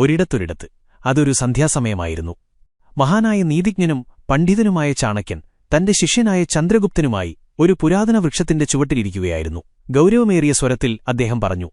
ഒരിടത്തൊരിടത്ത്. അതൊരു സന്ധ്യാസമയമായിരുന്നു. മഹാനായ നീതിജ്ഞനും പണ്ഡിതനുമായ ചാണക്യൻ തന്റെ ശിഷ്യനായ ചന്ദ്രഗുപ്തനുമായി ഒരു പുരാതന വൃക്ഷത്തിന്റെ ചുവട്ടിലിരിക്കുകയായിരുന്നു ഗൗരവമേറിയ സ്വരത്തിൽ അദ്ദേഹം പറഞ്ഞു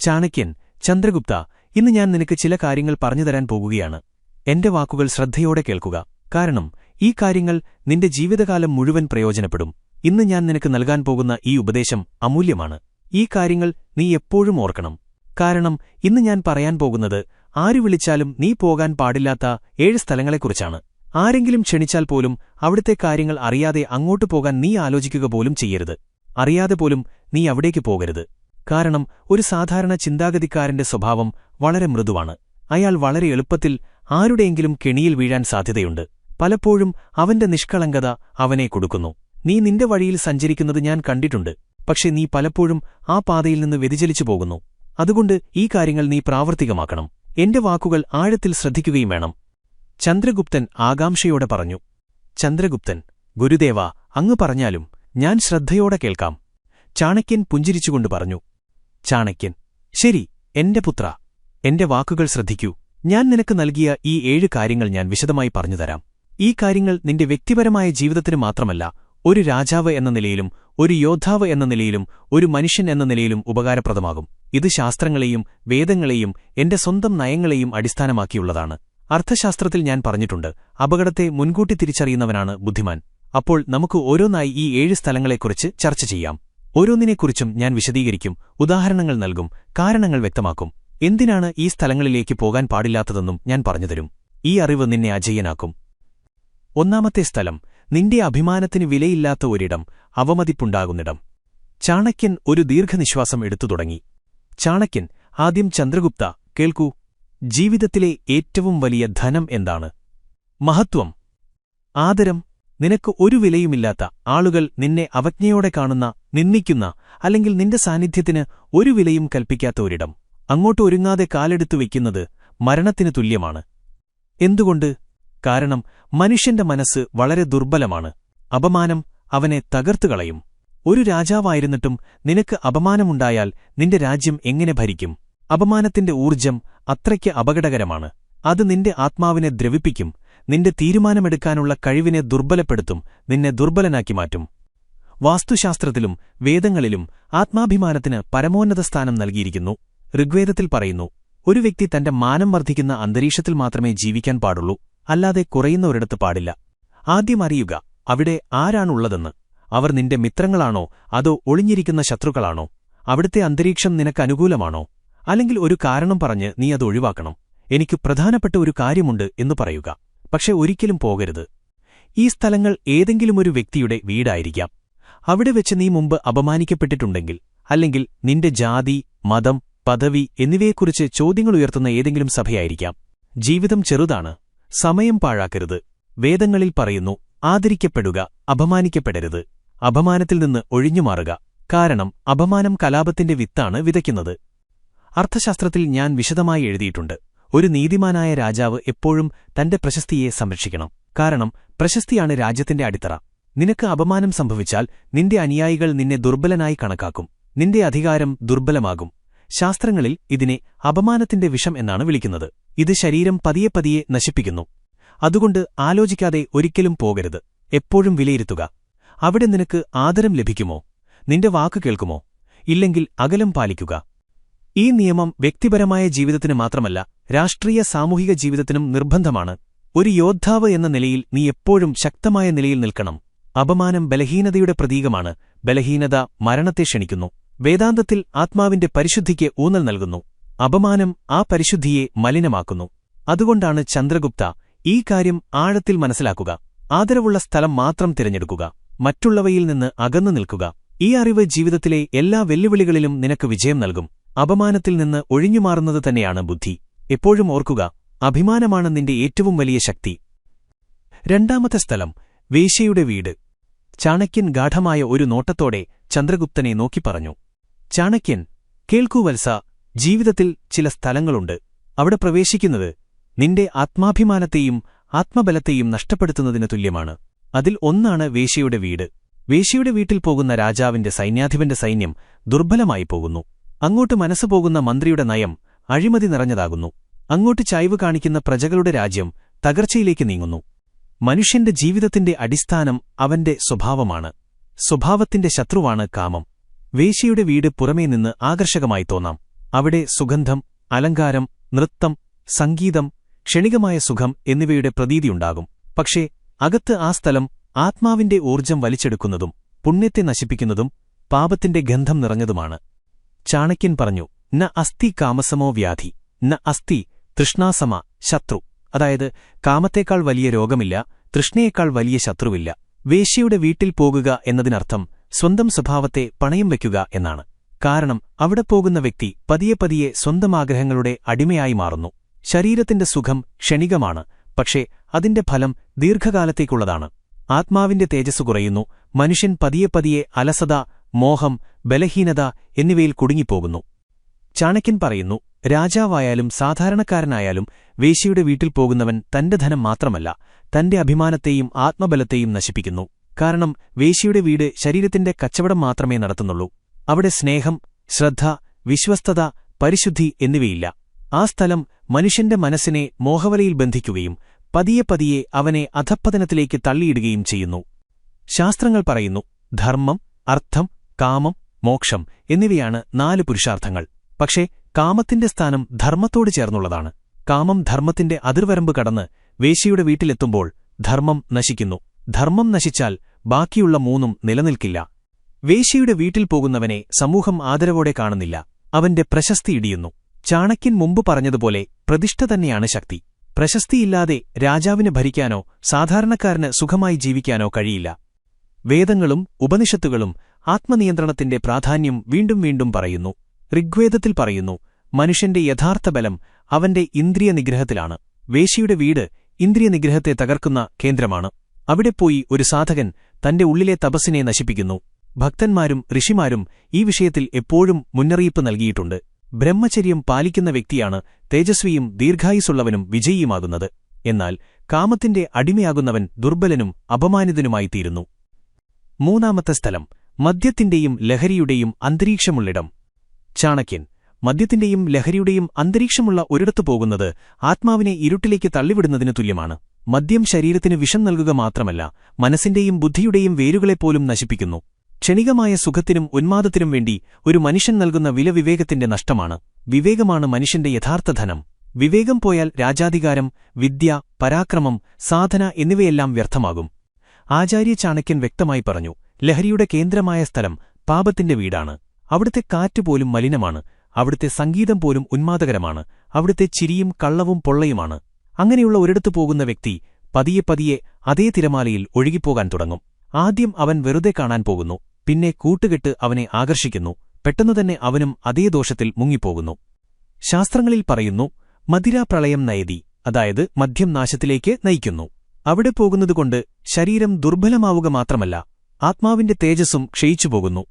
ചാണക്യൻ ചന്ദ്രഗുപ്ത ഇന്ന് ഞാൻ നിനക്ക് ചില കാര്യങ്ങൾ പറഞ്ഞുതരാൻ പോകുകയാണ്. എന്റെ വാക്കുകൾ ശ്രദ്ധയോടെ കേൾക്കുക. കാരണം ഈ കാര്യങ്ങൾ നിന്റെ ജീവിതകാലം മുഴുവൻ പ്രയോജനപ്പെടും. ഇന്ന് ഞാൻ നിനക്ക് നൽകാൻ പോകുന്ന ഈ ഉപദേശം അമൂല്യമാണ്. ഈ കാര്യങ്ങൾ നീ എപ്പോഴും ഓർക്കണം. കാരണം ഇന്ന് ഞാൻ പറയാൻ പോകുന്നത് ആരു വിളിച്ചാലും നീ പോകാൻ പാടില്ലാത്ത ഏഴ് സ്ഥലങ്ങളെക്കുറിച്ചാണ്. ആരെങ്കിലും ക്ഷണിച്ചാൽ പോലും അവിടുത്തെ കാര്യങ്ങൾ അറിയാതെ അങ്ങോട്ടു പോകാൻ നീ ആലോചിക്കുക പോലും ചെയ്യരുത്. അറിയാതെ പോലും നീ അവിടേക്ക് പോകരുത്. കാരണം ഒരു സാധാരണ ചിന്താഗതിക്കാരന്റെ സ്വഭാവം വളരെ മൃദുവാണ്. അയാൾ വളരെ എളുപ്പത്തിൽ ആരുടെയെങ്കിലും കെണിയിൽ വീഴാൻ സാധ്യതയുണ്ട്. പലപ്പോഴും അവന്റെ നിഷ്കളങ്കത അവനെ കൊടുക്കുന്നു. നീ നിന്റെ വഴിയിൽ സഞ്ചരിക്കുന്നത് ഞാൻ കണ്ടിട്ടുണ്ട്. പക്ഷെ നീ പലപ്പോഴും ആ പാതയിൽ നിന്ന് വ്യതിചലിച്ചു പോകുന്നു. അതുകൊണ്ട് ഈ കാര്യങ്ങൾ നീ പ്രാവർത്തികമാക്കണം. എന്റെ വാക്കുകൾ ആഴത്തിൽ ശ്രദ്ധിക്കുകയും വേണം. ചന്ദ്രഗുപ്തൻ ആകാംക്ഷയോടെ പറഞ്ഞു ചന്ദ്രഗുപ്തൻ ഗുരുദേവ അങ്ങ് പറഞ്ഞാലും ഞാൻ ശ്രദ്ധയോടെ കേൾക്കാം. ചാണക്യൻ പുഞ്ചിരിച്ചുകൊണ്ട് പറഞ്ഞു ചാണക്യൻ ശരി എന്റെ പുത്ര എന്റെ വാക്കുകൾ ശ്രദ്ധിക്കൂ. ഞാൻ നിനക്ക് നൽകിയ ഈ ഏഴ് കാര്യങ്ങൾ ഞാൻ വിശദമായി പറഞ്ഞുതരാം. ഈ കാര്യങ്ങൾ നിന്റെ വ്യക്തിപരമായ ജീവിതത്തിന് മാത്രമല്ല ഒരു രാജാവ് എന്ന നിലയിലും ഒരു യോദ്ധാവ് എന്ന നിലയിലും ഒരു മനുഷ്യൻ എന്ന നിലയിലും ഉപകാരപ്രദമാകും. ഇത് ശാസ്ത്രങ്ങളെയും വേദങ്ങളെയും എന്റെ സ്വന്തം നയങ്ങളെയും അടിസ്ഥാനമാക്കിയുള്ളതാണ്. അർത്ഥശാസ്ത്രത്തിൽ ഞാൻ പറഞ്ഞിട്ടുണ്ട് അപകടത്തെ മുൻകൂട്ടി തിരിച്ചറിയുന്നവനാണ് ബുദ്ധിമാൻ. അപ്പോൾ നമുക്ക് ഓരോന്നായി ഈ ഏഴ് സ്ഥലങ്ങളെക്കുറിച്ച് ചർച്ച ചെയ്യാം. ഓരോന്നിനെക്കുറിച്ചും ഞാൻ വിശദീകരിക്കും ഉദാഹരണങ്ങൾ നൽകും കാരണങ്ങൾ വ്യക്തമാക്കും. എന്തിനാണ് ഈ സ്ഥലങ്ങളിലേക്ക് പോകാൻ പാടില്ലാത്തതെന്നും ഞാൻ പറഞ്ഞുതരും ഈ അറിവ് നിന്നെ അജയ്യനാക്കും ഒന്നാമത്തെ സ്ഥലം നിന്റെ അഭിമാനത്തിന് വിലയില്ലാത്ത ഒരിടം അവമതിപ്പുണ്ടാകുന്നിടം. ചാണക്യൻ ഒരു ദീർഘനിശ്വാസം എടുത്തു തുടങ്ങി. ചാണക്യൻ ആദ്യം ചന്ദ്രഗുപ്ത കേൾക്കൂ. ജീവിതത്തിലെ ഏറ്റവും വലിയ ധനം എന്താണ്? മഹത്വം. ആദരം. നിനക്ക് ഒരു വിലയുമില്ലാത്ത ആളുകൾ നിന്നെ അവജ്ഞയോടെ കാണുന്ന നിന്ദിക്കുന്ന അല്ലെങ്കിൽ നിന്റെ സാന്നിധ്യത്തിന് ഒരു വിലയും കൽപ്പിക്കാത്ത ഒരിടം. അങ്ങോട്ട് ഒരുങ്ങാതെ കാലെടുത്തു വയ്ക്കുന്നത് മരണത്തിന് തുല്യമാണ്. എന്തുകൊണ്ട്? കാരണം മനുഷ്യന്റെ മനസ്സ് വളരെ ദുർബലമാണ്. അപമാനം അവനെ തകർത്തുകളയും. ഒരു രാജാവായിരുന്നിട്ടും നിനക്ക് അപമാനമുണ്ടായാൽ നിന്റെ രാജ്യം എങ്ങനെ ഭരിക്കും? അപമാനത്തിന്റെ ഊർജം അത്രയ്ക്ക് അപകടകരമാണ്. അത് നിന്റെ ആത്മാവിനെ ദ്രവിപ്പിക്കും നിന്റെ തീരുമാനമെടുക്കാനുള്ള കഴിവിനെ ദുർബലപ്പെടുത്തും നിന്നെ ദുർബലനാക്കി മാറ്റും. വാസ്തുശാസ്ത്രത്തിലും വേദങ്ങളിലും ആത്മാഭിമാനത്തിന് പരമോന്നത സ്ഥാനം നൽകിയിരിക്കുന്നു. ഋഗ്വേദത്തിൽ പറയുന്നു ഒരു വ്യക്തി തന്റെ മാനം വർദ്ധിക്കുന്ന അന്തരീക്ഷത്തിൽ മാത്രമേ ജീവിക്കാൻ പാടുള്ളൂ. അല്ലാതെ കുറയുന്നവരിടത്ത് പാടില്ല. ആദ്യം അറിയുക അവിടെ ആരാണുള്ളതെന്ന്. അവർ നിന്റെ മിത്രങ്ങളാണോ? അതോ ഒളിഞ്ഞിരിക്കുന്ന ശത്രുക്കളാണോ? അവിടുത്തെ അന്തരീക്ഷം നിനക്ക് അനുകൂലമാണോ? അല്ലെങ്കിൽ ഒരു കാരണം പറഞ്ഞ് നീ അത് ഒഴിവാക്കണം. എനിക്ക് പ്രധാനപ്പെട്ട ഒരു കാര്യമുണ്ട് എന്ന് പറയുക. പക്ഷെ ഒരിക്കലും പോകരുത്. ഈ സ്ഥലങ്ങൾ ഏതെങ്കിലുമൊരു വ്യക്തിയുടെ വീടായിരിക്കാം. അവിടെ വെച്ച് നീ മുമ്പ് അപമാനിക്കപ്പെട്ടിട്ടുണ്ടെങ്കിൽ അല്ലെങ്കിൽ നിന്റെ ജാതി മതം പദവി എന്നിവയെക്കുറിച്ച് ചോദ്യങ്ങളുയർത്തുന്ന ഏതെങ്കിലും സഭയായിരിക്കാം. ജീവിതം ചെറുതാണ്. സമയം പാഴാക്കരുത്. വേദങ്ങളിൽ പറയുന്നു ആദരിക്കപ്പെടുക അപമാനിക്കപ്പെടരുത്. അപമാനത്തിൽ നിന്ന് ഒഴിഞ്ഞുമാറുക കാരണം അപമാനം കലാപത്തിന്റെ വിത്താണ് വിതയ്ക്കുന്നത്. അർത്ഥശാസ്ത്രത്തിൽ ഞാൻ വിശദമായി എഴുതിയിട്ടുണ്ട്. ഒരു നീതിമാനായ രാജാവ് എപ്പോഴും തന്റെ പ്രശസ്തിയെ സംരക്ഷിക്കണം. കാരണം പ്രശസ്തിയാണ് രാജ്യത്തിന്റെ അടിത്തറ. നിനക്ക് അപമാനം സംഭവിച്ചാൽ നിന്റെ അനുയായികൾ നിന്നെ ദുർബലനായി കണക്കാക്കും. നിന്റെ അധികാരം ദുർബലമാകും. ശാസ്ത്രങ്ങളിൽ ഇതിനെ അപമാനത്തിന്റെ വിഷം എന്നാണ് വിളിക്കുന്നത്. ഇത് ശരീരം പതിയെ പതിയെ നശിപ്പിക്കുന്നു. അതുകൊണ്ട് ആലോചിക്കാതെ ഒരിക്കലും പോകരുത്. എപ്പോഴും വിലയിരുത്തുക. അവിടെ നിനക്ക് ആദരം ലഭിക്കുമോ? നിന്റെ വാക്ക് കേൾക്കുമോ? ഇല്ലെങ്കിൽ അകലം പാലിക്കുക. ഈ നിയമം വ്യക്തിപരമായ ജീവിതത്തിന് മാത്രമല്ല രാഷ്ട്രീയ സാമൂഹിക ജീവിതത്തിനും നിർബന്ധമാണ്. ഒരു യോദ്ധാവ് എന്ന നിലയിൽ നീ എപ്പോഴും ശക്തമായ നിലയിൽ നിൽക്കണം. അപമാനം ബലഹീനതയുടെ പ്രതീകമാണ്. ബലഹീനത മരണത്തെ ക്ഷണിക്കുന്നു. വേദാന്തത്തിൽ ആത്മാവിന്റെ പരിശുദ്ധിക്ക് ഊന്നൽ നൽകുന്നു. അപമാനം ആ പരിശുദ്ധിയെ മലിനമാക്കുന്നു. അതുകൊണ്ടാണ് ചന്ദ്രഗുപ്ത ഈ കാര്യം ആഴത്തിൽ മനസ്സിലാക്കുക. ആദരവുള്ള സ്ഥലം മാത്രം തിരഞ്ഞെടുക്കുക. മറ്റുള്ളവയിൽ നിന്ന് അകന്നു നിൽക്കുക. ഈ അറിവ് ജീവിതത്തിലെ എല്ലാ വെല്ലുവിളികളിലും നിനക്ക് വിജയം നൽകും. അപമാനത്തിൽ നിന്ന് ഒഴിഞ്ഞുമാറുന്നത് തന്നെയാണ് ബുദ്ധി. എപ്പോഴും ഓർക്കുക അഭിമാനമാണ് നിന്റെ ഏറ്റവും വലിയ ശക്തി. രണ്ടാമത്തെ സ്ഥലം വേശ്യയുടെ വീട്. ചാണക്യൻ ഗാഠമായ ഒരു നോട്ടത്തോടെ ചന്ദ്രഗുപ്തനെ നോക്കിപ്പറഞ്ഞു. ചാണക്യൻ കേൾക്കൂ വത്സ ജീവിതത്തിൽ ചില സ്ഥലങ്ങളുണ്ട്. അവിടെ പ്രവേശിക്കുന്നത് നിന്റെ ആത്മാഭിമാനത്തെയും ആത്മബലത്തെയും നഷ്ടപ്പെടുത്തുന്നതിന് തുല്യമാണ്. അതിൽ ഒന്നാണ് വേശിയുടെ വീട്. വേശിയുടെ വീട്ടിൽ പോകുന്ന രാജാവിന്റെ സൈന്യാധിപന്റെ സൈന്യം ദുർബലമായി പോകുന്നു. അങ്ങോട്ട് മനസ്സു പോകുന്ന മന്ത്രിയുടെ നയം അഴിമതി നിറഞ്ഞതാകുന്നു. അങ്ങോട്ട് ചായ്വ് കാണിക്കുന്ന പ്രജകളുടെ രാജ്യം തകർച്ചയിലേക്ക് നീങ്ങുന്നു. മനുഷ്യന്റെ ജീവിതത്തിന്റെ അടിസ്ഥാനം അവന്റെ സ്വഭാവമാണ്. സ്വഭാവത്തിന്റെ ശത്രുവാണ് കാമം. വേശ്യയുടെ വീട് പുറമേ നിന്ന് ആകർഷകമായി തോന്നാം. അവിടെ സുഗന്ധം അലങ്കാരം നൃത്തം സംഗീതം ക്ഷണികമായ സുഖം എന്നിവയുടെ പ്രതീതിയുണ്ടാകും. പക്ഷേ അകത്ത് ആ സ്ഥലം ആത്മാവിന്റെ ഊർജം വലിച്ചെടുക്കുന്നതും പുണ്യത്തെ നശിപ്പിക്കുന്നതും പാപത്തിന്റെ ഗന്ധം നിറഞ്ഞതുമാണ്. ചാണക്യൻ പറഞ്ഞു ന അസ്ഥി കാമസമോ വ്യാധി. ന അസ്ഥി തൃഷ്ണാസമ ശത്രു. അതായത് കാമത്തേക്കാൾ വലിയ രോഗമില്ല തൃഷ്ണയേക്കാൾ വലിയ ശത്രുവില്ല. വേശ്യയുടെ വീട്ടിൽ പോകുക എന്നതിനർത്ഥം സ്വന്തം സ്വഭാവത്തെ പണയം വയ്ക്കുക എന്നാണ്. കാരണം അവിടെ പോകുന്ന വ്യക്തി പതിയെ പതിയെ സ്വന്തം ആഗ്രഹങ്ങളുടെ അടിമയായി മാറുന്നു. ശരീരത്തിന്റെ സുഖം ക്ഷണികമാണ് പക്ഷേ അതിന്റെ ഫലം ദീർഘകാലത്തേക്കുള്ളതാണ്. ആത്മാവിന്റെ തേജസ് കുറയുന്നു മനുഷ്യൻ പതിയെ പതിയെ അലസത മോഹം ബലഹീനത എന്നിവയിൽ കുടുങ്ങിപ്പോകുന്നു. ചാണക്യൻ പറയുന്നു രാജാവായാലും സാധാരണക്കാരനായാലും വേശിയുടെ വീട്ടിൽ പോകുന്നവൻ തന്റെ ധനം മാത്രമല്ല തന്റെ അഭിമാനത്തെയും ആത്മബലത്തെയും നശിപ്പിക്കുന്നു. കാരണം വേശിയുടെ വീട് ശരീരത്തിന്റെ കച്ചവടം മാത്രമേ നടത്തുന്നുള്ളൂ. അവിടെ സ്നേഹം ശ്രദ്ധ വിശ്വസ്തത പരിശുദ്ധി എന്നിവയില്ല. ആ സ്ഥലം മനുഷ്യന്റെ മനസ്സിനെ മോഹവലയിൽ ബന്ധിക്കുകയും പതിയെ പതിയെ അവനെ അധപ്പതനത്തിലേക്ക് തള്ളിയിടുകയും ചെയ്യുന്നു. ശാസ്ത്രങ്ങൾ പറയുന്നു ധർമ്മം അർത്ഥം കാമം മോക്ഷം എന്നിവയാണ് നാല് പുരുഷാർത്ഥങ്ങൾ. പക്ഷേ കാമത്തിന്റെ സ്ഥാനം ധർമ്മത്തോട് ചേർന്നുള്ളതാണ്. കാമം ധർമ്മത്തിന്റെ അതിർവരമ്പ് കടന്ന് വേശിയുടെ വീട്ടിലെത്തുമ്പോൾ ധർമ്മം നശിക്കുന്നു. ധർമ്മം നശിച്ചാൽ ബാക്കിയുള്ള മൂന്നും നിലനിൽക്കില്ല. വേശിയുടെ വീട്ടിൽ പോകുന്നവനെ സമൂഹം ആദരവോടെ കാണുന്നില്ല. അവന്റെ പ്രശസ്തി ഇടിയുന്നു. ചാണക്യൻ മുമ്പ് പറഞ്ഞതുപോലെ പ്രതിഷ്ഠ തന്നെയാണ് ശക്തി. പ്രശസ്തിയില്ലാതെ രാജാവിന് ഭരിക്കാനോ സാധാരണക്കാരന് സുഖമായി ജീവിക്കാനോ കഴിയില്ല. വേദങ്ങളും ഉപനിഷത്തുകളും ആത്മനിയന്ത്രണത്തിന്റെ പ്രാധാന്യം വീണ്ടും വീണ്ടും പറയുന്നു. ഋഗ്വേദത്തിൽ പറയുന്നു മനുഷ്യന്റെ യഥാർത്ഥ ബലം അവന്റെ ഇന്ദ്രിയ നിഗ്രഹത്തിലാണ് വേശിയുടെ വീട് ഇന്ദ്രിയ നിഗ്രഹത്തെ തകർക്കുന്ന കേന്ദ്രമാണ്. അവിടെ പോയി ഒരു സാധകൻ തന്റെ ഉള്ളിലെ തപസ്സിനെ നശിപ്പിക്കുന്നു. ഭക്തന്മാരും ഋഷിമാരും ഈ വിഷയത്തിൽ എപ്പോഴും മുന്നറിയിപ്പ് നൽകിയിട്ടുണ്ട്. ബ്രഹ്മചര്യം പാലിക്കുന്ന വ്യക്തിയാണ് തേജസ്വിയും ദീർഘായുസുള്ളവനും വിജയിയുമാകുന്നത്. എന്നാൽ കാമത്തിന്റെ അടിമയാകുന്നവൻ ദുർബലനും അപമാനിതനുമായിത്തീരുന്നു. മൂന്നാമത്തെ സ്ഥലം മദ്യത്തിന്റെയും ലഹരിയുടെയും അന്തരീക്ഷമുള്ളിടം. ചാണക്യൻ മദ്യത്തിന്റെയും ലഹരിയുടെയും അന്തരീക്ഷമുള്ള ഒരിടത്തു പോകുന്നത് ആത്മാവിനെ ഇരുട്ടിലേക്ക് തള്ളിവിടുന്നതിനു തുല്യമാണ്. മദ്യം ശരീരത്തിന് വിഷം നൽകുക മാത്രമല്ല മനസ്സിന്റെയും ബുദ്ധിയുടെയും വേരുകളെപ്പോലും നശിപ്പിക്കുന്നു. ക്ഷണികമായ സുഖത്തിനും ഉന്മാദത്തിനും വേണ്ടി ഒരു മനുഷ്യൻ നൽകുന്ന വില വിവേകത്തിന്റെ നഷ്ടമാണ്. വിവേകമാണ് മനുഷ്യന്റെ യഥാർത്ഥ ധനം. വിവേകം പോയാൽ രാജാധികാരം വിദ്യ പരാക്രമം സാധന എന്നിവയെല്ലാം വ്യർത്ഥമാകും. ആചാര്യ ചാണക്യൻ വ്യക്തമായി പറഞ്ഞു ലഹരിയുടെ കേന്ദ്രമായ സ്ഥലം പാപത്തിന്റെ വീടാണ്. അവിടുത്തെ കാറ്റുപോലും മലിനമാണ്. അവിടുത്തെ സംഗീതം പോലും ഉന്മാദകരമാണ്. അവിടുത്തെ ചിരിയും കള്ളവും പൊള്ളയുമാണ്. അങ്ങനെയുള്ള ഒരിടത്തു പോകുന്ന വ്യക്തി പതിയെ പതിയെ അതേ തിരമാലയിൽ ഒഴുകിപ്പോകാൻ തുടങ്ങും. ആദ്യം അവൻ വെറുതെ കാണാൻ പോകുന്നു പിന്നെ കൂട്ടുകെട്ട് അവനെ ആകർഷിക്കുന്നു പെട്ടെന്നുതന്നെ അവനും അതേ ദോഷത്തിൽ മുങ്ങിപ്പോകുന്നു. ശാസ്ത്രങ്ങളിൽ പറയുന്നു മദിരാപ്രളയം നയതി അതായത് മദ്യം നാശത്തിലേക്ക് നയിക്കുന്നു. അവിടെ പോകുന്നതുകൊണ്ട് ശരീരം ദുർബലമാവുക മാത്രമല്ല ആത്മാവിന്റെ തേജസ്സും ക്ഷയിച്ചുപോകുന്നു.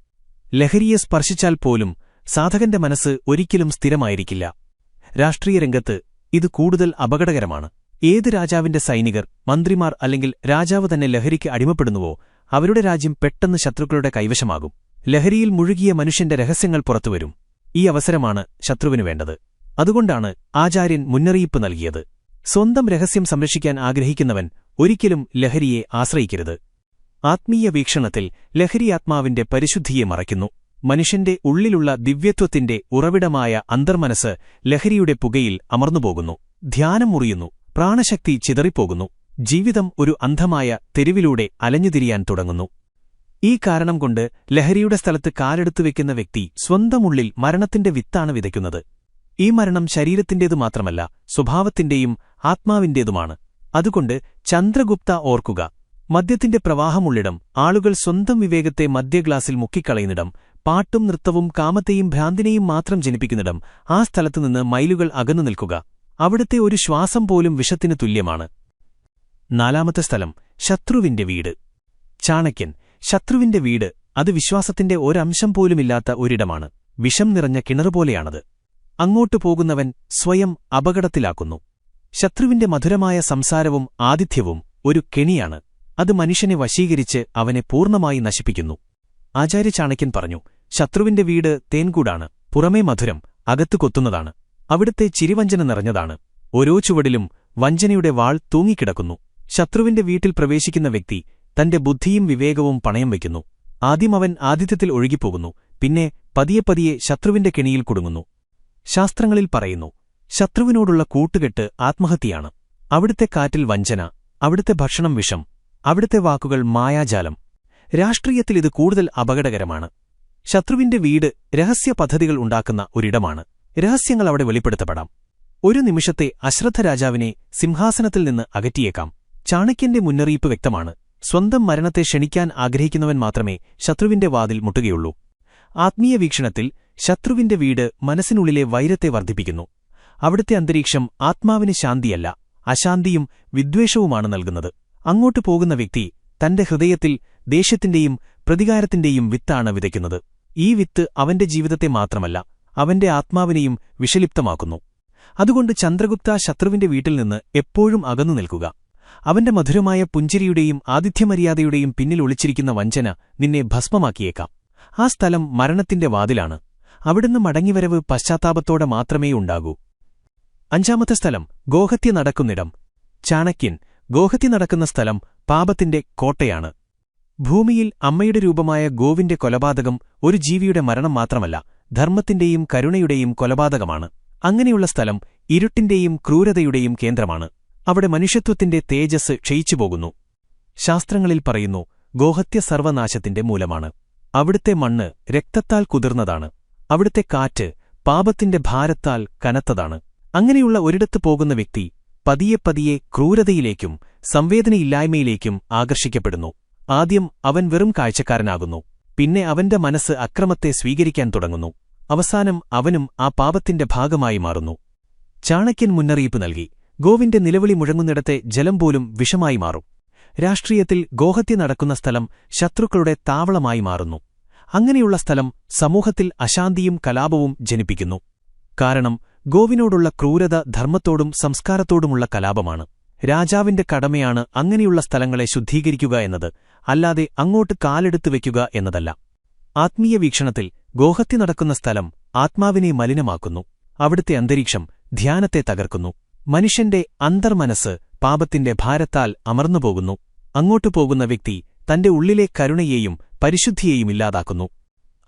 ലഹരിയെ സ്പർശിച്ചാൽ പോലും സാധകന്റെ മനസ്സ് ഒരിക്കലും സ്ഥിരമായിരിക്കില്ല. രാഷ്ട്രീയ രംഗത്ത് ഇത് കൂടുതൽ അപകടകരമാണ്. ഏത് രാജാവിന്റെ സൈനികർ മന്ത്രിമാർ അല്ലെങ്കിൽ രാജാവ് തന്നെ ലഹരിക്ക് അടിമപ്പെടുന്നുവോ അവരുടെ രാജ്യം പെട്ടെന്ന് ശത്രുക്കളുടെ കൈവശമാകും. ലഹരിയിൽ മുഴുകിയ മനുഷ്യന്റെ രഹസ്യങ്ങൾ പുറത്തുവരും. ഈ അവസരമാണ് ശത്രുവിനു വേണ്ടത്. അതുകൊണ്ടാണ് ആചാര്യൻ മുന്നറിയിപ്പ് നൽകിയത്. സ്വന്തം രഹസ്യം സംരക്ഷിക്കാൻ ആഗ്രഹിക്കുന്നവൻ ഒരിക്കലും ലഹരിയെ ആശ്രയിക്കരുത്. ആത്മീയ വീക്ഷണത്തിൽ ലഹരി ആത്മാവിന്റെ പരിശുദ്ധിയെ മറയ്ക്കുന്നു. മനുഷ്യന്റെ ഉള്ളിലുള്ള ദിവ്യത്വത്തിന്റെ ഉറവിടമായ അന്തർമനസ് ലഹരിയുടെ പുകയിൽ അമർന്നുപോകുന്നു. ധ്യാനം മുറിയുന്നു. പ്രാണശക്തി ചിതറിപ്പോകുന്നു. ജീവിതം ഒരു അന്ധമായ തെരുവിലൂടെ അലഞ്ഞുതിരിയാൻ തുടങ്ങുന്നു. ഈ കാരണം കൊണ്ട് ലഹരിയുടെ സ്ഥലത്ത് കാലെടുത്തു വെക്കുന്ന വ്യക്തി സ്വന്തമുള്ളിൽ മരണത്തിന്റെ വിത്താണ് വിതയ്ക്കുന്നത്. ഈ മരണം ശരീരത്തിന്റേതു മാത്രമല്ല സ്വഭാവത്തിന്റെയും ആത്മാവിന്റേതുമാണ്. അതുകൊണ്ട് ചന്ദ്രഗുപ്ത ഓർക്കുക. മദ്യത്തിന്റെ പ്രവാഹമുള്ളിടം ആളുകൾ സ്വന്തം വിവേകത്തെ മദ്യഗ്ലാസിൽ മുക്കിക്കളയുന്നിടം പാട്ടും നൃത്തവും കാമത്തെയും ഭ്രാന്തിനെയും മാത്രം ജനിപ്പിക്കുന്നിടം ആ സ്ഥലത്തുനിന്ന് മൈലുകൾ അകന്നു നിൽക്കുക. അവിടുത്തെ ഒരു ശ്വാസം പോലും വിഷത്തിനു തുല്യമാണ്. നാലാമത്തെ സ്ഥലം ശത്രുവിന്റെ വീട്. ചാണക്യൻ ശത്രുവിന്റെ വീട് അത് വിശ്വാസത്തിന്റെ ഒരംശം പോലുമില്ലാത്ത ഒരിടമാണ്. വിഷം നിറഞ്ഞ കിണറുപോലെയാണത്. അങ്ങോട്ടു പോകുന്നവൻ സ്വയം അപകടത്തിലാക്കുന്നു. ശത്രുവിന്റെ മധുരമായ സംസാരവും ആതിഥ്യവും ഒരു കെണിയാണ്. അത് മനുഷ്യനെ വശീകരിച്ച് അവനെ പൂർണമായി നശിപ്പിക്കുന്നു. ആചാര്യ ചാണക്യൻ പറഞ്ഞു ശത്രുവിന്റെ വീട് തേൻകൂടാണ് പുറമേ മധുരം അകത്തു കൊത്തുന്നതാണ് അവിടുത്തെ ചിരിവഞ്ചന നിറഞ്ഞതാണ് ഓരോ ചുവടിലും വഞ്ചനയുടെ വാൾ തൂങ്ങിക്കിടക്കുന്നു. ശത്രുവിന്റെ വീട്ടിൽ പ്രവേശിക്കുന്ന വ്യക്തി തന്റെ ബുദ്ധിയും വിവേകവും പണയം വയ്ക്കുന്നു. ആദ്യം അവൻ ആതിഥ്യത്തിൽ ഒഴുകിപ്പോകുന്നു പിന്നെ പതിയെ പതിയെ ശത്രുവിന്റെ കെണിയിൽ കുടുങ്ങുന്നു. ശാസ്ത്രങ്ങളിൽ പറയുന്നു ശത്രുവിനോടുള്ള കൂട്ടുകെട്ട് ആത്മഹത്യയാണ്. അവിടുത്തെ കാറ്റിൽ വഞ്ചന അവിടുത്തെ ഭക്ഷണം വിഷം അവിടുത്തെ വാക്കുകൾ മായാജാലം രാഷ്ട്രീയത്തിൽ ഇത് കൂടുതൽ അപകടകരമാണ്. ശത്രുവിന്റെ വീട് രഹസ്യ പദ്ധതികൾ ഉണ്ടാക്കുന്ന ഒരിടമാണ്. രഹസ്യങ്ങൾ അവിടെ വെളിപ്പെടുത്തപ്പെടാം. ഒരു നിമിഷത്തെ അശ്രദ്ധ രാജാവിനെ സിംഹാസനത്തിൽ നിന്ന് അകറ്റിയേക്കാം. ചാണക്യന്റെ മുന്നറിയിപ്പ് വ്യക്തമാണ്. സ്വന്തം മരണത്തെ ക്ഷണിക്കാൻ ആഗ്രഹിക്കുന്നവൻ മാത്രമേ ശത്രുവിന്റെ വാതിൽ മുട്ടുകയുള്ളൂ. ആത്മീയ വീക്ഷണത്തിൽ ശത്രുവിന്റെ വീട് മനസ്സിനുള്ളിലെ വൈരത്തെ വർദ്ധിപ്പിക്കുന്നു. അവിടുത്തെ അന്തരീക്ഷം ആത്മാവിന് ശാന്തിയല്ല അശാന്തിയും വിദ്വേഷവുമാണ് നൽകുന്നത്. അങ്ങോട്ടു പോകുന്ന വ്യക്തി തന്റെ ഹൃദയത്തിൽ ദേഷ്യത്തിന്റെയും പ്രതികാരത്തിന്റെയും വിത്താണ് വിതയ്ക്കുന്നത്. ഈ വിത്ത് അവന്റെ ജീവിതത്തെ മാത്രമല്ല അവന്റെ ആത്മാവിനെയും വിഷലിപ്തമാക്കുന്നു. അതുകൊണ്ട് ചന്ദ്രഗുപ്ത ശത്രുവിന്റെ വീട്ടിൽ നിന്ന് എപ്പോഴും അകന്നു നിൽക്കുക. അവന്റെ മധുരമായ പുഞ്ചിരിയുടെയും ആതിഥ്യമര്യാദയുടെയും പിന്നിൽ ഒളിച്ചിരിക്കുന്ന വഞ്ചന നിന്നെ ഭസ്മമാക്കിയേക്കാം. ആ സ്ഥലം മരണത്തിന്റെ വാതിലാണ്. അവിടുന്ന് മടങ്ങിവരവ് പശ്ചാത്താപത്തോടെ മാത്രമേ ഉണ്ടാകൂ. അഞ്ചാമത്തെ സ്ഥലം ഗോഹത്യ നടക്കുന്നിടം. ചാണക്യൻ ഗോഹത്യ നടക്കുന്ന സ്ഥലം പാപത്തിന്റെ കോട്ടയാണ്. ഭൂമിയിൽ അമ്മയുടെ രൂപമായ ഗോവിന്റെ കൊലപാതകം ഒരു ജീവിയുടെ മരണം മാത്രമല്ല ധർമ്മത്തിന്റെയും കരുണയുടെയും കൊലപാതകമാണ്. അങ്ങനെയുള്ള സ്ഥലം ഇരുട്ടിന്റെയും ക്രൂരതയുടെയും കേന്ദ്രമാണ്. അവിടെ മനുഷ്യത്വത്തിന്റെ തേജസ് ക്ഷയിച്ചുപോകുന്നു. ശാസ്ത്രങ്ങളിൽ പറയുന്നു ഗോഹത്യ സർവനാശത്തിന്റെ മൂലമാണ്. അവിടുത്തെ മണ്ണ് രക്തത്താൽ കുതിർന്നതാണ്. അവിടുത്തെ കാറ്റ് പാപത്തിന്റെ ഭാരത്താൽ കനത്തതാണ്. അങ്ങനെയുള്ള ഒരിടത്ത് പോകുന്ന വ്യക്തി പതിയെ പതിയെ ക്രൂരതയിലേക്കും സംവേദനയില്ലായ്മയിലേക്കും ആകർഷിക്കപ്പെടുന്നു. ആദ്യം അവൻ വെറും കാഴ്ചക്കാരനാകുന്നു. പിന്നെ അവന്റെ മനസ്സ് അക്രമത്തെ സ്വീകരിക്കാൻ തുടങ്ങുന്നു. അവസാനം അവനും ആ പാപത്തിന്റെ ഭാഗമായി മാറുന്നു. ചാണക്യൻ മുന്നറിയിപ്പ് നൽകി. ഗോവിന്റെ നിലവിളി മുഴങ്ങുന്നിടത്തെ ജലം പോലും വിഷമായി മാറും. രാഷ്ട്രീയത്തിൽ ഗോഹത്യ നടക്കുന്ന സ്ഥലം ശത്രുക്കളുടെ താവളമായി മാറുന്നു. അങ്ങനെയുള്ള സ്ഥലം സമൂഹത്തിൽ അശാന്തിയും കലാപവും ജനിപ്പിക്കുന്നു. കാരണം ഗോവിനോടുള്ള ക്രൂരത ധർമ്മത്തോടും സംസ്കാരത്തോടുമുള്ള കലാപമാണ്. രാജാവിന്റെ കടമയാണ് അങ്ങനെയുള്ള സ്ഥലങ്ങളെ ശുദ്ധീകരിക്കുക എന്നത് അല്ലാതെ അങ്ങോട്ട് കാലെടുത്തു വയ്ക്കുക എന്നതല്ല. ആത്മീയ വീക്ഷണത്തിൽ ഗോഹത്തി നടക്കുന്ന സ്ഥലം ആത്മാവിനെ മലിനമാക്കുന്നു. അവിടുത്തെ അന്തരീക്ഷം ധ്യാനത്തെ തകർക്കുന്നു. മനുഷ്യന്റെ അന്തർമനസ് പാപത്തിന്റെ ഭാരത്താൽ അമർന്നുപോകുന്നു. അങ്ങോട്ടു പോകുന്ന വ്യക്തി തന്റെ ഉള്ളിലെ കരുണയെയും പരിശുദ്ധിയെയും ഇല്ലാതാക്കുന്നു.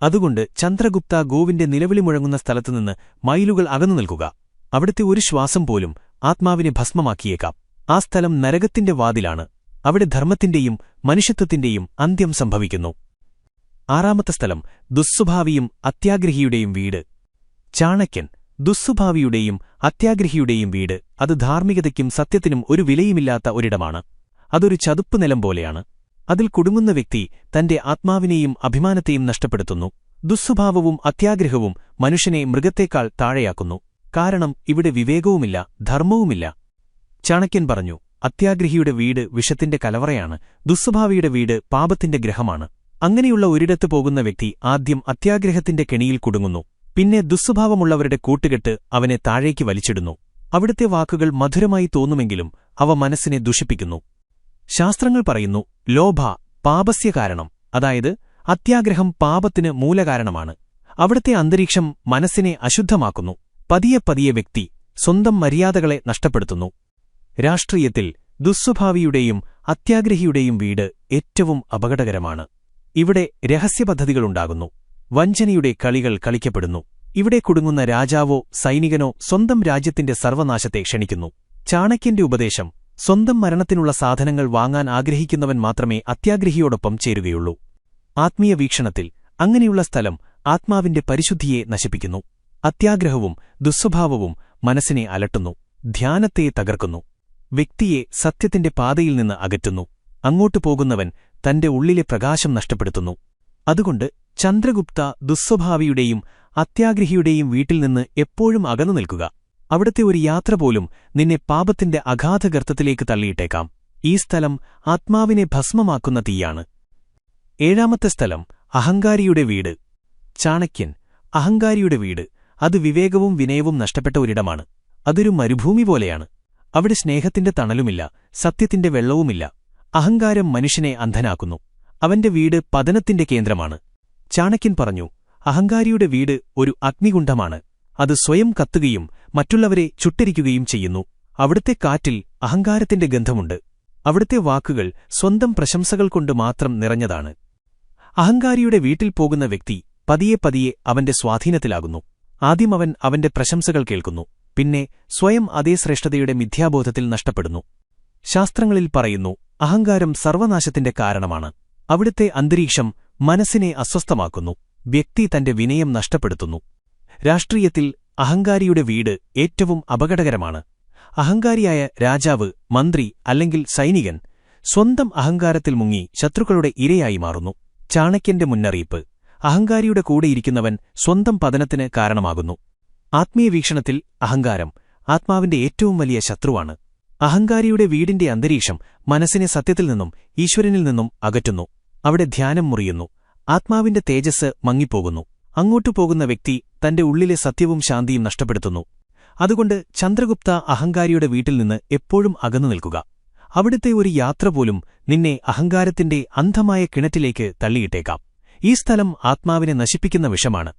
അതുകൊണ്ട് ചന്ദ്രഗുപ്ത ഗോവിന്റെ നിലവിളി മുഴങ്ങുന്ന സ്ഥലത്തുനിന്ന് മൈലുകൾ അകന്നു നിൽക്കുക. അവിടുത്തെ ഒരു ശ്വാസം പോലും ആത്മാവിനെ ഭസ്മമാക്കിയേക്കാം. ആ സ്ഥലം നരകത്തിന്റെ വാതിലാണ്. അവിടെ ധർമ്മത്തിന്റെയും മനുഷ്യത്വത്തിന്റെയും അന്ത്യം സംഭവിക്കുന്നു. ആറാമത്തെ സ്ഥലം ദുസ്സുഭാവിയും അത്യാഗ്രഹിയുടെയും വീട്. ചാണക്യൻ ദുസ്സുഭാവിയുടെയും അത്യാഗ്രഹിയുടെയും വീട്. അത് ധാർമ്മികതയ്ക്കും സത്യത്തിനും ഒരു വിലയുമില്ലാത്ത ഒരിടമാണ്. അതൊരു ചതുപ്പ് നിലം പോലെയാണ്. അതിൽ കുടുങ്ങുന്ന വ്യക്തി തന്റെ ആത്മാവിനെയും അഭിമാനത്തെയും നഷ്ടപ്പെടുത്തുന്നു. ദുസ്സുഭാവവും അത്യാഗ്രഹവും മനുഷ്യനെ മൃഗത്തേക്കാൾ താഴെയാക്കുന്നു. കാരണം ഇവിടെ വിവേകവുമില്ല ധർമ്മവുമില്ല. ചാണക്യൻ പറഞ്ഞു അത്യാഗ്രഹിയുടെ വീട് വിഷത്തിന്റെ കലവറയാണ് ദുസ്വഭാവിയുടെ വീട് പാപത്തിന്റെ ഗ്രഹമാണ്. അങ്ങനെയുള്ള ഒരിടത്ത് പോകുന്ന വ്യക്തി ആദ്യം അത്യാഗ്രഹത്തിന്റെ കെണിയിൽ കുടുങ്ങുന്നു പിന്നെ ദുസ്വഭാവമുള്ളവരുടെ കൂട്ടുകെട്ട് അവനെ താഴേക്ക് വലിച്ചിടുന്നു. അവിടുത്തെ വാക്കുകൾ മധുരമായി തോന്നുമെങ്കിലും അവ മനസ്സിനെ ദുഷിപ്പിക്കുന്നു. ശാസ്ത്രങ്ങൾ പറയുന്നു ലോഭ പാപസ്യ കാരണം അതായത് അത്യാഗ്രഹം പാപത്തിന് മൂലകാരണമാണ്. അവിടുത്തെ അന്തരീക്ഷം മനസ്സിനെ അശുദ്ധമാക്കുന്നു പതിയെ പതിയെ വ്യക്തി സ്വന്തം മര്യാദകളെ നഷ്ടപ്പെടുത്തുന്നു. രാഷ്ട്രീയത്തിൽ ദുസ്വഭാവിയുടെയും അത്യാഗ്രഹിയുടെയും വീട് ഏറ്റവും അപകടകരമാണ്. ഇവിടെ രഹസ്യപദ്ധതികളുണ്ടാകുന്നു. വഞ്ചനയുടെ കളികൾ കളിക്കപ്പെടുന്നു. ഇവിടെ കുടുങ്ങുന്ന രാജാവോ സൈനികനോ സ്വന്തം രാജ്യത്തിന്റെ സർവനാശത്തെ ക്ഷണിക്കുന്നു. ചാണക്യന്റെ ഉപദേശം സ്വന്തം മരണത്തിനുള്ള സാധനങ്ങൾ വാങ്ങാൻ ആഗ്രഹിക്കുന്നവൻ മാത്രമേ അത്യാഗ്രഹിയോടൊപ്പം ചേരുകയുള്ളൂ. ആത്മീയ വീക്ഷണത്തിൽ അങ്ങനെയുള്ള സ്ഥലം ആത്മാവിന്റെ പരിശുദ്ധിയെ നശിപ്പിക്കുന്നു. അത്യാഗ്രഹവും ദുസ്വഭാവവും മനസ്സിനെ അലട്ടുന്നു. ധ്യാനത്തെ തകർക്കുന്നു. വ്യക്തിയെ സത്യത്തിന്റെ പാതയിൽ നിന്ന് അകറ്റുന്നു. അങ്ങോട്ടു പോകുന്നവൻ തന്റെ ഉള്ളിലെ പ്രകാശം നഷ്ടപ്പെടുത്തുന്നു. അതുകൊണ്ട് ചന്ദ്രഗുപ്ത ദുസ്വഭാവിയുടെയും അത്യാഗ്രഹിയുടെയും വീട്ടിൽ നിന്ന് എപ്പോഴും അകന്നു നിൽക്കുക. അവിടത്തെ ഒരു യാത്ര പോലും നിന്നെ പാപത്തിന്റെ അഗാധഗർത്തത്തിലേക്ക് തള്ളിയിട്ടേക്കാം. ഈ സ്ഥലം ആത്മാവിനെ ഭസ്മമാക്കുന്ന തീയാണ്. ഏഴാമത്തെ സ്ഥലം അഹങ്കാരിയുടെ വീട്. ചാണക്യൻ അഹങ്കാരിയുടെ വീട്. അത് വിവേകവും വിനയവും നഷ്ടപ്പെട്ട ഒരിടമാണ്. അതൊരു മരുഭൂമി പോലെയാണ്. അവിടെ സ്നേഹത്തിന്റെ തണലുമില്ല സത്യത്തിന്റെ വെള്ളവുമില്ല. അഹങ്കാരം മനുഷ്യനെ അന്ധനാക്കുന്നു. അവന്റെ വീട് പതനത്തിന്റെ കേന്ദ്രമാണ്. ചാണക്യൻ പറഞ്ഞു അഹങ്കാരിയുടെ വീട് ഒരു അഗ്നികുണ്ഠമാണ് അത് സ്വയം കത്തുകയും മറ്റുള്ളവരെ ചുട്ടരിക്കുകയും ചെയ്യുന്നു. അവിടുത്തെ കാറ്റിൽ അഹങ്കാരത്തിന്റെ ഗന്ധമുണ്ട്. അവിടുത്തെ വാക്കുകൾ സ്വന്തം പ്രശംസകൾ കൊണ്ട് മാത്രം നിറഞ്ഞതാണ്. അഹങ്കാരിയുടെ വീട്ടിൽ പോകുന്ന വ്യക്തി പതിയെ പതിയെ അവന്റെ സ്വാധീനത്തിലാകുന്നു. ആദ്യം അവൻ അവന്റെ പ്രശംസകൾ കേൾക്കുന്നു. പിന്നെ സ്വയം അതേ ശ്രേഷ്ഠതയുടെ മിഥ്യാബോധത്തിൽ നഷ്ടപ്പെടുന്നു. ശാസ്ത്രങ്ങളിൽ പറയുന്നു അഹങ്കാരം സർവനാശത്തിന്റെ കാരണമാണ്. അവിടുത്തെ അന്തരീക്ഷം മനസ്സിനെ അസ്വസ്ഥമാക്കുന്നു വ്യക്തി തന്റെ വിനയം നഷ്ടപ്പെടുത്തുന്നു. രാഷ്ട്രീയത്തിൽ അഹങ്കാരിയുടെ വീട് ഏറ്റവും അപകടകരമാണ്. അഹങ്കാരിയായ രാജാവ് മന്ത്രി അല്ലെങ്കിൽ സൈനികൻ സ്വന്തം അഹങ്കാരത്തിൽ മുങ്ങി ശത്രുക്കളുടെ ഇരയായി മാറുന്നു. ചാണക്യന്റെ മുന്നറിയിപ്പ് അഹങ്കാരിയുടെ കൂടെയിരിക്കുന്നവൻ സ്വന്തം പതനത്തിന് കാരണമാകുന്നു. ആത്മീയ വീക്ഷണത്തിൽ അഹങ്കാരം ആത്മാവിന്റെ ഏറ്റവും വലിയ ശത്രുവാണ്. അഹങ്കാരിയുടെ വീടിന്റെ അന്തരീക്ഷം മനസ്സിനെ സത്യത്തിൽ നിന്നും ഈശ്വരനിൽ നിന്നും അകറ്റുന്നു. അവിടെ ധ്യാനം മുറിയുന്നു. ആത്മാവിന്റെ തേജസ് മങ്ങിപ്പോകുന്നു. അങ്ങോട്ടു പോകുന്ന വ്യക്തി തന്റെ ഉള്ളിലെ സത്യവും ശാന്തിയും നഷ്ടപ്പെടുത്തുന്നു. അതുകൊണ്ട് ചന്ദ്രഗുപ്ത അഹങ്കാരിയുടെ വീട്ടിൽ നിന്ന് എപ്പോഴും അകന്നു നിൽക്കുക. അവിടുത്തെ ഒരു യാത്ര പോലും നിന്നെ അഹങ്കാരത്തിന്റെ അന്ധമായ കിണറ്റിലേക്ക് തള്ളിയിട്ടേക്കാം. ഈ സ്ഥലം ആത്മാവിനെ നശിപ്പിക്കുന്ന വിഷമാണ്.